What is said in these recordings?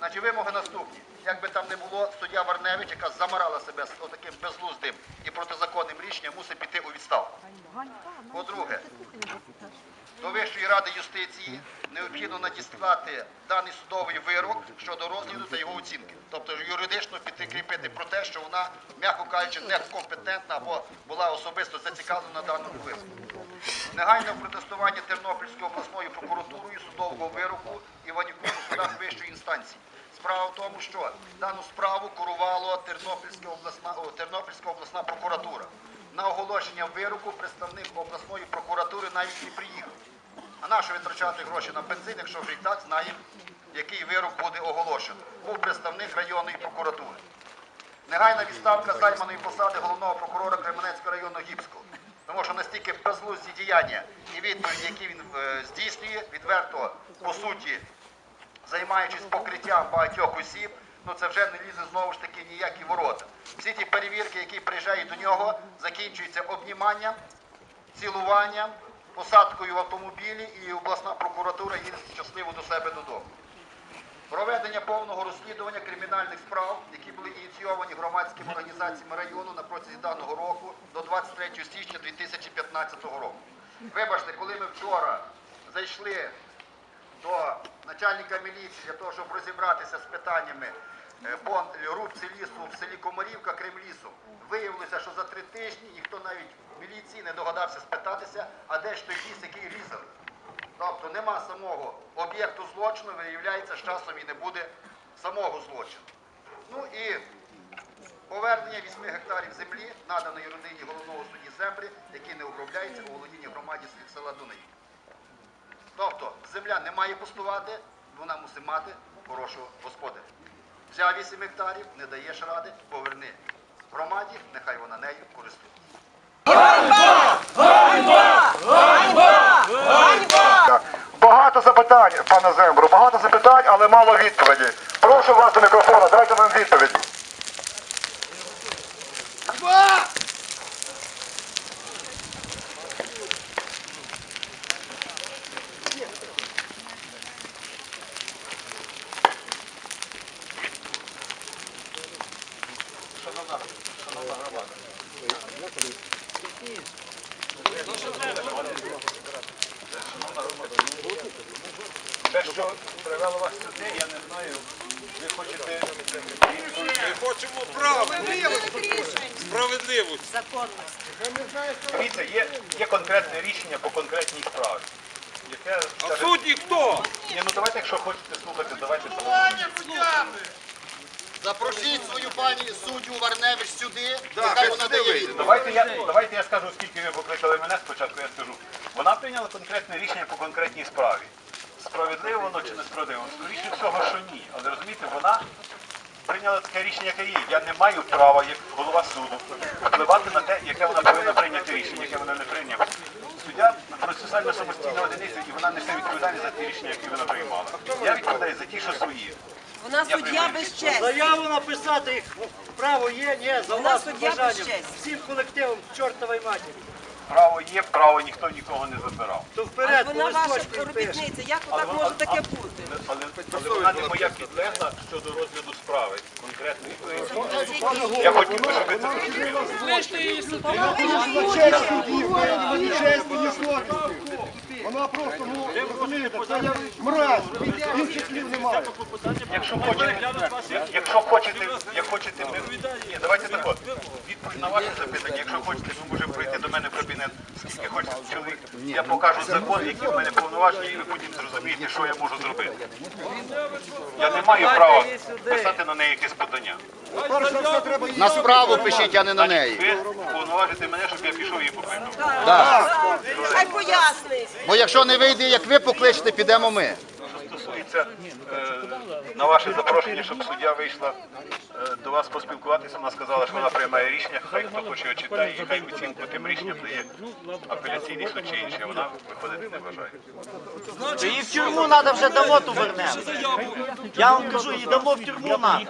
Значить, вимоги наступні. Як би там не було, суддя Варневич, яка замарала себе з отаким безглуздим і протизаконним рішенням, мусить піти у відставку. По-друге, до Вищої ради юстиції необхідно надіслати даний судовий вирок щодо розгляду та його оцінки. Тобто юридично підкріпити про те, що вона, м'яко кажучи, некомпетентна або була особисто зацікавлена на даному висновку. Негайне протестування Тернопільською обласною прокуратурою судового вироку Іванюку у судах вищої інстанції. Справа в тому, що дану справу курувала Тернопільська обласна, о, Тернопільська обласна прокуратура. На оголошення вироку представник обласної прокуратури навіть не приїхав. А нащо витрачати гроші на бензин, якщо вже і так знаємо, який вирок буде оголошено? Був представник районної прокуратури. Негайна відставка займаної посади головного прокурора Кременецького району Гіпського. Тому що настільки безглузді діяння і відповіді, які він е, здійснює, відверто по суті, займаючись покриттям багатьох осіб, ну це вже не лізе знову ж таки ніякі ворота. Всі ті перевірки, які приїжджають до нього, закінчуються обніманням, цілуванням, посадкою в автомобілі і обласна прокуратура їде щасливо до себе додому. Проведення повного розслідування кримінальних справ, які були ініційовані громадськими організаціями району на протязі даного року до 23 січня 2015 року. Вибачте, коли ми вчора зайшли до начальника міліції для того, щоб розібратися з питаннями е, по рубці лісу в селі Комарівка, Кремлісу, виявилося, що за три тижні ніхто навіть в міліції не догадався спитатися, а де ж той ліс, який різали. Тобто нема самого об'єкту злочину, виявляється, з часом і не буде самого злочину. Ну і повернення 8 гектарів землі, наданої родині головного судді землі, які не обробляються у володінні громаді села Дунаїв. Тобто земля не має пустувати, вона мусить мати хорошого господаря. Взяв 8 гектарів, не даєш ради, поверни громаді, нехай вона нею користується. Багато запитань, пане Зембру, багато запитань, але мало відповіді. Прошу вас до мікрофона, дайте нам відповідь. Те, що привело вас сюди, я не знаю. Ви хочете Хочемо правди, справедливості. Дивіться, є, є конкретне рішення по конкретній справі. Яке А скаже- судді хто? Ні, ну давайте, якщо хочете слухати, давайте. Запросіть свою пані суддю Варневич сюди, хай вона дає відповідь. Давайте я, давайте я скажу, скільки ви покликали мене спочатку, я скажу. Вона прийняла конкретне рішення по конкретній справі. Справедливо воно чи несправедливо? Скоріше всього, що ні. Але розумієте, вона прийняла таке рішення, яке є. Я не маю права, як голова суду, впливати на те, яке вона повинна прийняти рішення, яке вона не прийняла. Суддя процесуально самостійна одиниця, і вона несе відповідальність за ті рішення, які вона приймала. Я відповідаю за ті, що свої. Вона суддя без честі. Заяву написати їх право є, ні, за Вона власним суддя без бажанням. честі. Всім колективом чортової матері. Право є, право ніхто нікого не забирав. То вперед, по вона ваша листочку робітниця. Як так вона- може таке бути? Але, але вона не моя підлегла щодо розгляду. Я хотів би, щоб. Вона просто, ну, розумієте, це я мразь, інших слів немає. Якщо хочете, якщо хочете, як хочете, ми... Ні, давайте так от. Відповідь на ваше запитання. Якщо хочете, ви можете прийти до мене в кабінет, скільки хочете чоловік. Я покажу закон, які в мене повноваження, і ви потім зрозумієте, що я можу зробити. Я не маю права писати на неї якесь подання. На справу пишіть, а не на неї. Ви повноважите мене, щоб я пішов її покликав. Хай пояснить. Бо якщо не вийде, як ви покличете, підемо ми. Що е, на ваше запрошення, щоб суддя вийшла е, до вас поспілкуватися, вона сказала, що вона приймає рішення, хай хто хоче його читає, і хай оцінку тим рішенням дає апеляційний суд чи інше. Вона виходити не бажає. Її в тюрму треба вже давно ту вернемо. Я вам кажу, її давно в тюрму треба.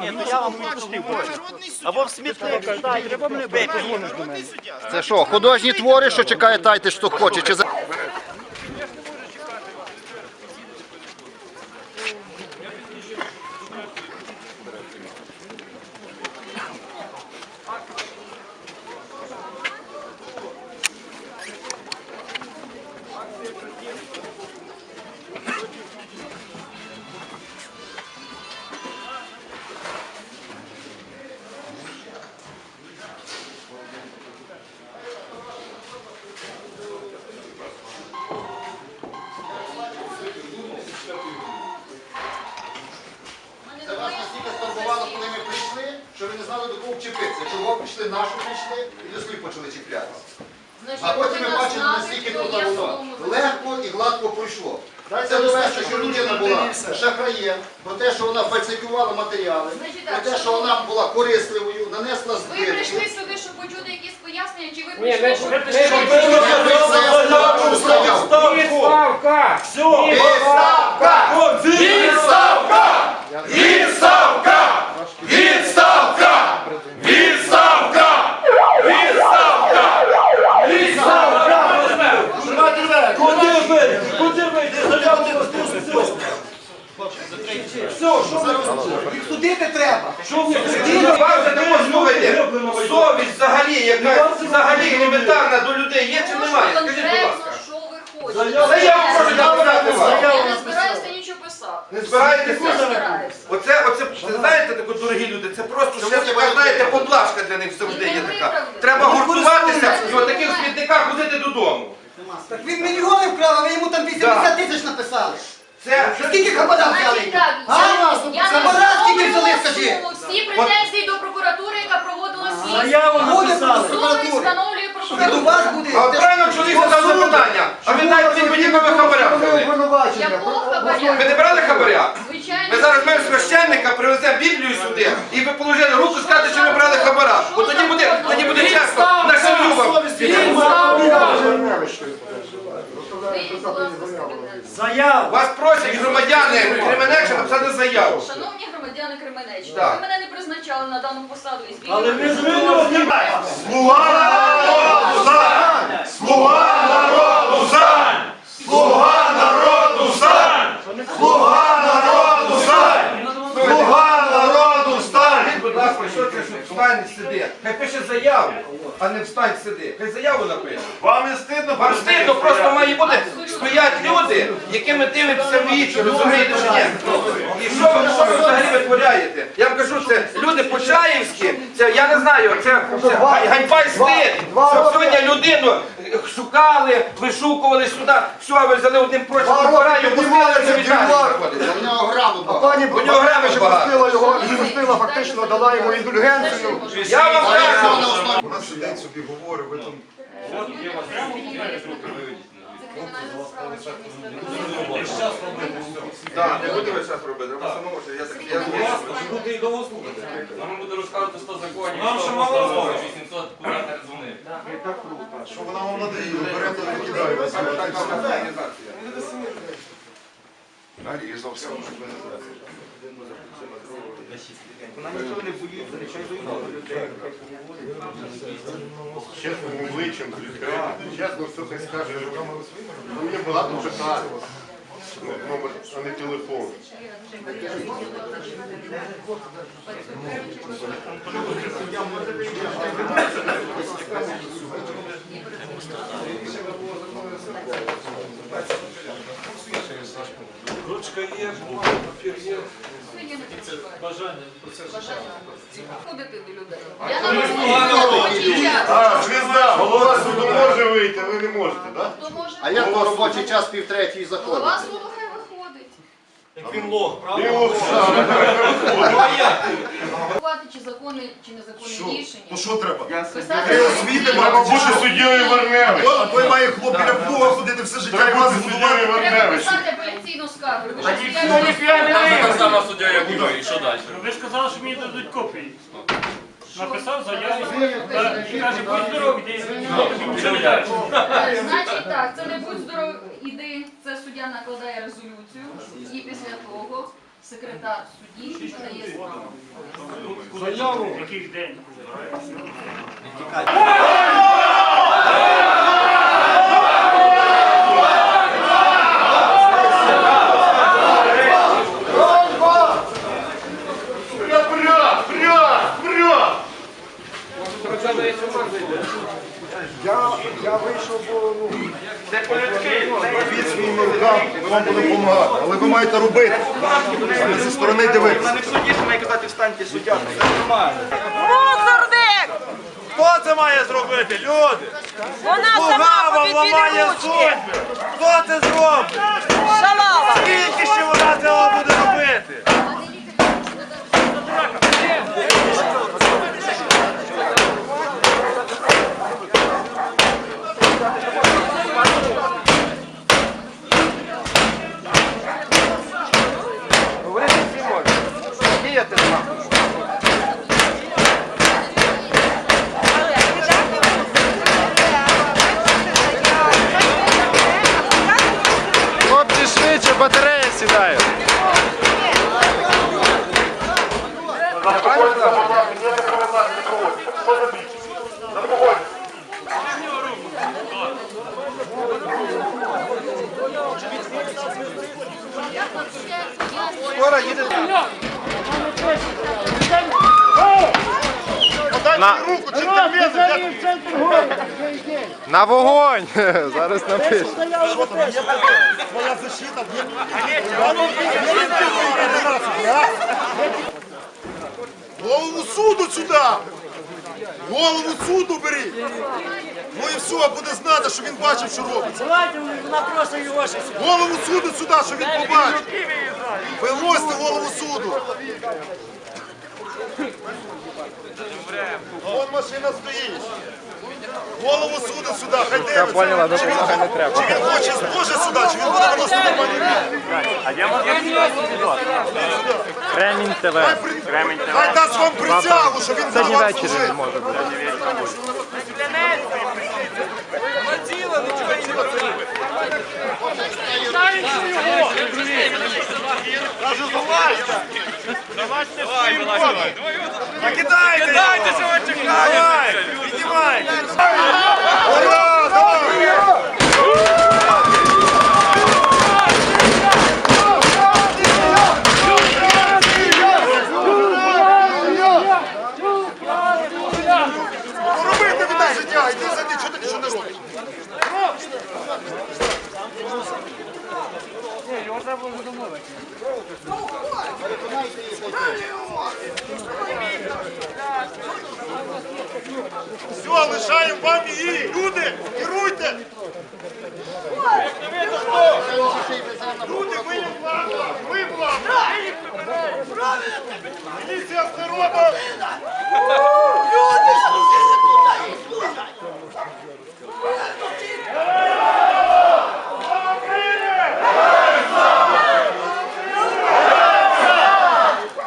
Ні, ну я вам відпустив. Або в смітник. Це що, художні твори, що чекає тайте, що хоче? Чи Нашу пішли, і до слів почали чіплятися. А потім ми бачимо, наскільки тут воно легко і гладко пройшло. Це довести, що людина була шахраєм, про те, що вона фальсифікувала матеріали, про те, що вона була корисливою, нанесла Ви прийшли сюди, щоб почути якісь пояснення, чи ви Ні, прийшли, Це я заяву заяву. Відставка! Судити треба. Совість взагалі, яка взагалі елементарна до людей є чи немає? Скажіть, будь ласка. що ви хочете. Заяву можу написати вам. Я не збираюся нічого писати. Не збираєтеся? Оце, оце, це, знаєте, таке, дорогі люди, це просто ще така, знаєте, поблажка для них завжди є така. Треба гуртуватися і отаких смітниках ходити додому. Так він мільйони вкрав, а ви йому там 80 тисяч написали. Це, Скільки хабара взяли? Значить так, А? я, я Хабара скільки не взяли, встановлювала скажи? суму. Всі претензії до прокуратури, яка проводила слідство. Заяву Буде написали. Суд прокуратури. встановлює І до прокуратура. вас буде. а от правильно чоловік задав запитання. А ви навіть відповіді, яка ви хабаря взяли. Якого хабаря? Ви не брали хабаря? Звичайно. Ми зараз маємо священника, привеземо Біблію сюди, і ви положили руку, скажете, що ми брали хабара. От тоді буде, тоді буде чесно, нашим любам. Вийдіть, будь ласка, з кабінету. Заяву. Вас просять громадяни Кременеччини написати заяву. Шановні громадяни Кременеччини, ви мене не призначали на дану посаду і звільнили. Але ми змінили. Скажіть, будь ласка, що це, що встань сиди. Хай пише заяву, а не встань сиди. Хай заяву напише. Вам не стидно? Вам стидно, просто має бути стоять люди, якими дивиться в вічі, розумієте чи ні? І що ви, що ви взагалі витворяєте? Я вам кажу, це люди почаївські, це я не знаю, це, це ганьба і стид. Щоб сьогодні людину шукали, вишукували сюди, все, ви взяли одним прочим покараю, пустили це Віталій. У нього грамотно. А пані У нього грами ж багато. відпустила його, відпустила фактично, дала йому індульгенцію. Я вам кажу, Вона сидить собі, говорить, ви там Це кримінальна справа чи місце? Так, не будемо зараз робити, треба самому, що я так я Люди і довго слухати. Нам буде розказувати 100 законів, 100 постанов, 800 куратор дзвонив. що вона вам надає, берете і викидаєте. Нарізався. Вона нічого не боїться, нічого не боїться. Чесним обличчям, відкритим. Чесно, все хай скаже. Ну, є багато питань. Ну, Номер, а не телефон. Ручка є, папір є. Ви є не переживайте. Бажання. Ходити до людей. А Я це на ніхто робочий час. А, звізда, голова суду може вийти, ви не можете, так? Хто може? А як по робочий час півтретій закон? Голова суду хай виходить. Врахувати, чи закони, чи незаконні рішення. Ну що треба? Писати Освіти треба бути суддєю Варневич. Той має хлоп біля плуга ходити все життя. Треба бути суддєю Треба Варневич. писати апеляційну скаргу. Ви ж Так само суддя, як і ви, і що далі? Ви ж казали, що мені дадуть копії. Написав заяву Е, і каже, будь здоровий, де? Е, Значить так, це не будь здоров, іди, це суддя накладає резолюцію, і після того секретар судді видає справу. заяву. Який день? Пря, пря, пря. Я, я вийшов, бо ну, Руками, ми вам будемо допомагати. Але ви маєте робити, а не зі сторони дивитися. Вона не в суді, що має казати встаньте суддя. Це нормально. Мусорник! Хто це має зробити, люди? Вона сама по ручки. Хто це зробить? Шалава! Скільки ще вона цього буде робити? Скоро їде. Подайте руку! На вогонь! Зараз напишу. Моя защита, Голову суду сюди! Голову суду беріть! Ну і все, буде знати, що він бачив, що робиться. Давайте напросимо його ще Голову суду сюди, щоб він побачив. Виносьте голову суду. Вон машина стоїть. Голову суду сюди, хай дивиться. поняла, Чи він- допомагати не треба. Чи він хоче зможе сюди, чи він буде виносити нормальні речі. Кремінь ТВ. Хай, при- хай дасть вам присягу, що він Сьогодні за вас ввечері служив. може бути. Накидайте! Кидайте, що ви чекаєте! Давай, піднімайте! Ура, давай! Робити віддай життя, йди за нічого ти нічого не робиш. Все, лишаємо вам її. Люди, керуйте. Люди, ви є влада, ви влада. Міліція з народу.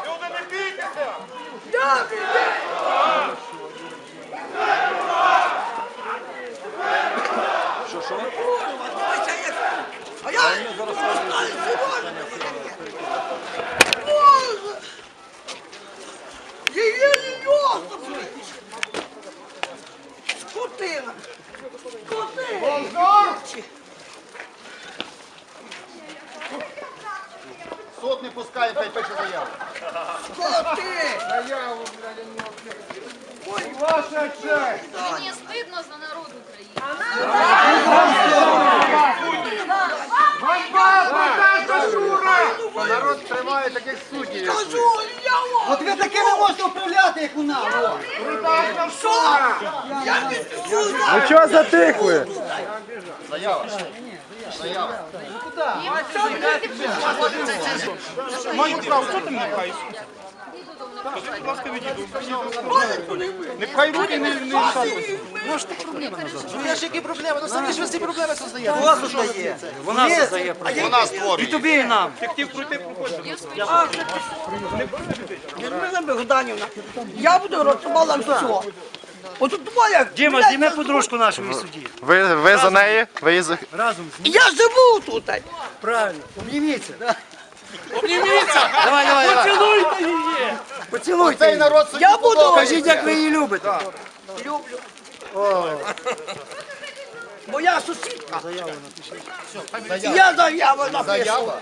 Люди, не бійтеся. Скотина! Суд не хай пише заяву. Мені стидно за народ України. Народ тримає таких суддів. От ви такими можете управляти, як у нас. Ви чого затихли? Заява. Заява. Нехай руки не не Ну, ж які проблеми? Ну самі ж ви ці проблеми создаєте. Вона создає. Вона создає. Вона створює. І тобі, і нам. Людмила Богданівна, я буду ротувала все. От твоя... Діма, зніми подружку нашої судді. Ви, ви за неї? Ви її за... Разом з Я живу тут. Правильно. Обніміться. Обніміться. Давай, давай, давай. Поцілуйте її. Поцілуйте Цей її. народ собі Я буду... Кажіть, як ви її любите. Люблю. Моя сусідка. Я заяву напишу. Заява.